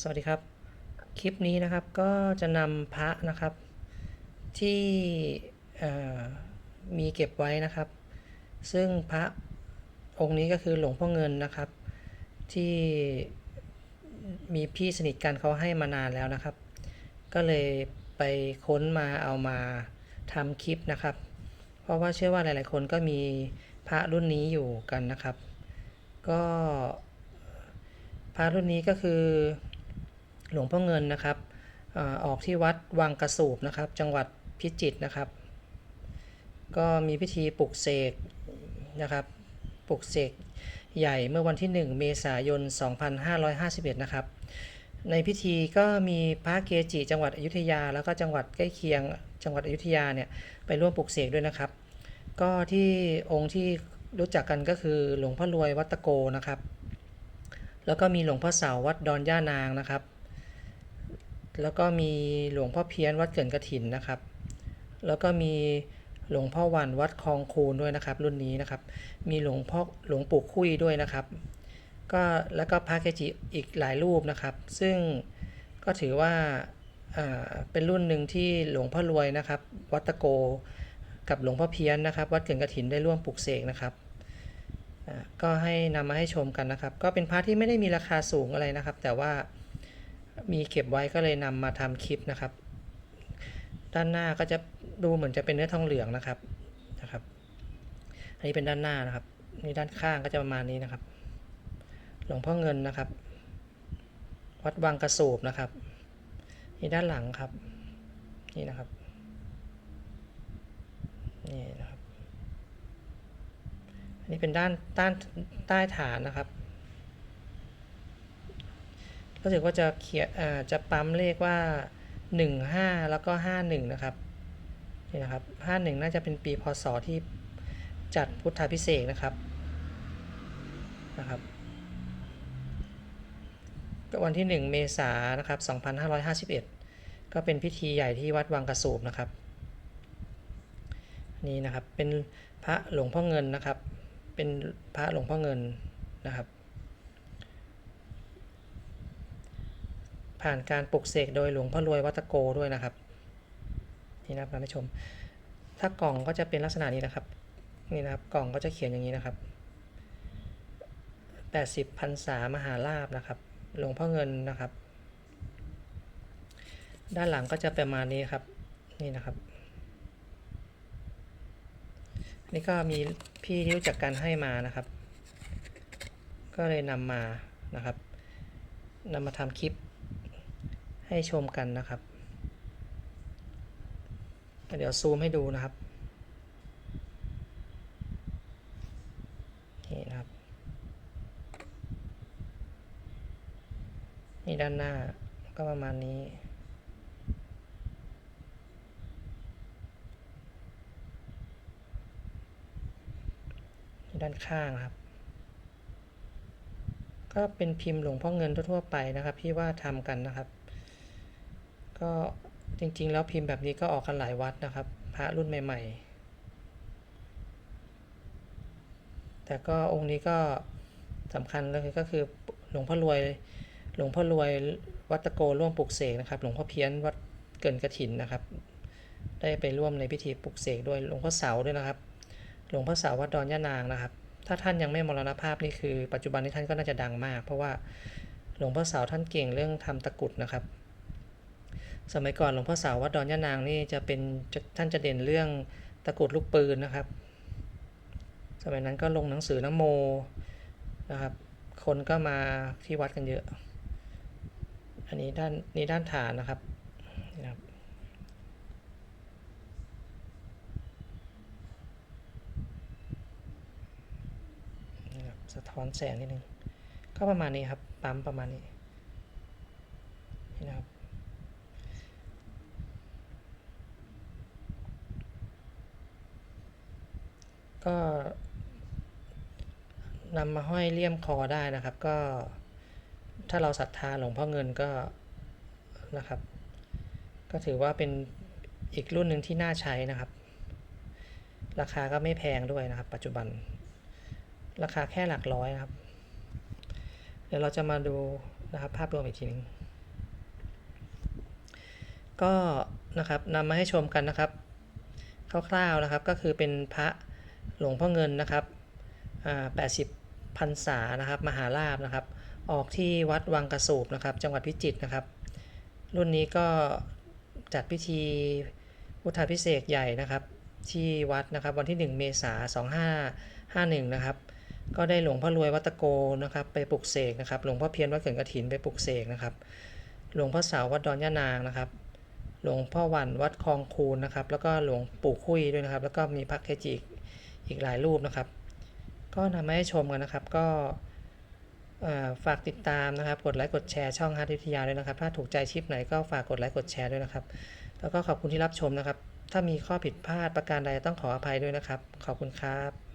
สวัสดีครับ คลิปนี้นะครับก็จะนำพระนะครับที่มีเก็บไว้นะครับ ซึ่งพระองค์นี้ก็คือหลวงพ่อเงินนะครับ ที่มีพี่สนิทกันเขาให้มานานแล้วนะครับ ก็เลยไปค้นมาเอามาทำคลิปนะครับ เพราะว่าเชื่อว่าหลายๆคนก็มีพระรุ่นนี้อยู่กันนะครับ ก็ พระรุ่นนี้ก็คือหลวงพ่อเงินนะครับออกที่วัดวังกระสูบนะครับ จังหวัดพิจิตรนะครับ ก็มีพิธีปลุกเสกนะครับปลุกเสกใหญ่เมื่อวันที่ 1 เมษายน 2551 นะครับ ในพิธีก็มีพระเกจิจังหวัดอยุธยา แล้วก็จังหวัดใกล้เคียงจังหวัดอยุธยาเนี่ยไปร่วมปลุกเสกด้วยนะครับ ก็ที่องค์ที่รู้จักกันก็คือหลวงพ่อรวยวัตะโกนะครับ แล้วก็มีหลวงพ่อเสาวัดดอนย่านางนะครับ แล้วก็มีหลวงพ่อเพี้ยนวัดเกินกระถินนะครับ แล้วก็มีหลวงพ่อวันวัดคลองคูนด้วยนะครับ รุ่นนี้นะครับ มีหลวงพ่อหลวงปู่คุยด้วยนะครับ ก็แล้วก็พระเกจิอีกหลายรูปนะครับ ซึ่งก็ถือว่าเป็นรุ่นหนึ่งที่หลวงพ่อรวยนะครับ วัดตะโก กับหลวงพ่อเพี้ยนนะครับ วัดเกินกระถินได้ร่วมปลุกเสกนะครับ ก็ให้นำมาให้ชมกันนะครับ ก็เป็นพระที่ไม่ได้มีราคาสูงอะไรนะครับ แต่ว่ามีเก็บไว้ก็เลยนำมาทำคลิปนะครับ ด้านหน้าก็จะดูเหมือนจะเป็นเนื้อทองเหลืองนะครับนะครับ อันนี้เป็นด้านหน้านะครับนี่ด้านข้างก็จะประมาณนี้นะครับ หลวงพ่อเงินนะครับ วัดวังกระสูบนะครับนี่ด้านหลังครับ นี่นะครับนี่นะ อันนี้เป็นด้านด้านใต้ฐานนะครับรู้สึกว่าจะเขียนอ่าจะปั๊มเลขว่า 15 แล้วก็ 51 นะครับนี่นะครับ 51 น่าจะเป็นปีพศที่จัดพุทธาพิเศษนะครับนะครับก็วันที่ 1 เมษายนนะครับ 2551 ก็เป็นพิธีใหญ่ที่วัดวังกระสูบนะครับ นี่นะครับเป็นพระหลวงพ่อเงินนะครับ เป็นพระหลวงพ่อเงินนะครับ ผ่านการปลุกเสกโดยหลวงพ่อรวยวัตโกด้วยนะครับนี่นะครับท่านผู้ชม ถ้ากล่องก็จะเป็นลักษณะนี้นะครับนี่นะครับกล่องก็จะเขียนอย่างนี้นะครับ 80พรรษามหาลาบนะครับ หลวงพ่อเงินนะครับ ด้านหลังก็จะประมาณนี้ครับนี่นะครับ นี่ก็มี พี่ที่รู้จักกันให้มานะครับ ก็เลยนำมานะครับนำมาทำคลิปให้ชมกันนะครับ เดี๋ยวซูมให้ดูนะครับนี่นะครับ นี่ด้านหน้าก็ประมาณนี้ ด้านข้างครับ ก็เป็นพิมพ์หลวงพ่อเงินทั่วๆไปนะครับ ที่ว่าทำกันนะครับ ก็จริงๆ แล้วพิมพ์แบบนี้ก็ออกกันหลายวัดนะครับ พระรุ่นใหม่ ๆ แต่ก็องค์นี้ก็สำคัญเลยก็คือหลวงพ่อรวยหลวงพ่อรวยวัดตะโกร่วมปลุกเสกนะครับ หลวงพ่อเพี้ยนวัดเกินกระถินนะครับ ได้ไปร่วมในพิธีปลุกเสกด้วยหลวงพ่อเสาด้วยนะครับ หลวงพ่อสาววัดดอนย่านางนะครับ ถ้าท่านยังไม่มรณภาพนี่คือ ปัจจุบันนี้ท่านก็น่าจะดังมาก เพราะว่าหลวงพ่อสาวท่านเก่งเรื่องทำตะกุดนะครับ สมัยก่อนหลวงพ่อสาววัดดอนย่านางนี่จะเป็นท่านจะเด่นเรื่องตะกุดลูกปืนนะครับ สมัยนั้นก็ลงหนังสือน้ำโมนะครับ คนก็มาที่วัดกันเยอะ อันนี้ด้านนี้ด้านฐานนะครับนี่นะครับ นี่ครับ สะท้อนแสงนิดนึง ก็ประมาณนี้ครับ ปั๊มประมาณนี้นี่นะครับ ก็นำมาห้อยเลี่ยมคอได้นะครับ ก็ถ้าเราศรัทธาหลวงพ่อเงินก็นะครับ ก็ถือว่าเป็นอีกรุ่นหนึ่งที่น่าใช้นะครับ ราคาก็ไม่แพงด้วยนะครับ ปัจจุบัน ราคาแค่หลักร้อยนะครับ เดี๋ยวเราจะมาดูนะครับภาพรวมอีกทีหนึง ก็นะครับนำมาให้ชมกันนะครับ คร่าวๆนะครับก็คือเป็นพระหลวงพ่อเงินนะครับอ่า80พรรษานะครับ มหาลาภนะครับ ออกที่วัดวังกระสูบนะครับ จังหวัดพิจิตรนะครับ รุ่นนี้ก็จัดพิธีพุทธาพิเศษกใหญ่นะครับ ที่วัดนะครับวันที่ 1 เมษายน2551 นะครับ ก็ได้หลวงพ่อรวยวัดตะโกนะครับ ไปปลุกเสกนะครับ หลวงพ่อเพียรวัดเขินกระถินไปปลุกเสกนะครับ หลวงพ่อเสาวัดดอนย่านางนะครับ หลวงพ่อวันวัดคลองคูนนะครับ แล้วก็หลวงปู่คุยด้วยนะครับ แล้วก็มีพระเกจิอีกอีกหลายรูปนะครับ ก็นำมาให้ชมกันนะครับ ก็ฝากติดตามนะครับ กดไลค์กดแชร์ช่องฮาร์ดวิทยาด้วยนะครับ ถ้าถูกใจคลิปไหนก็ฝากกดไลค์กดแชร์ด้วยนะครับ แล้วก็ขอบคุณที่รับชมนะครับ ถ้ามีข้อผิดพลาดประการใดต้องขออภัยด้วยนะครับ ขอบคุณครับ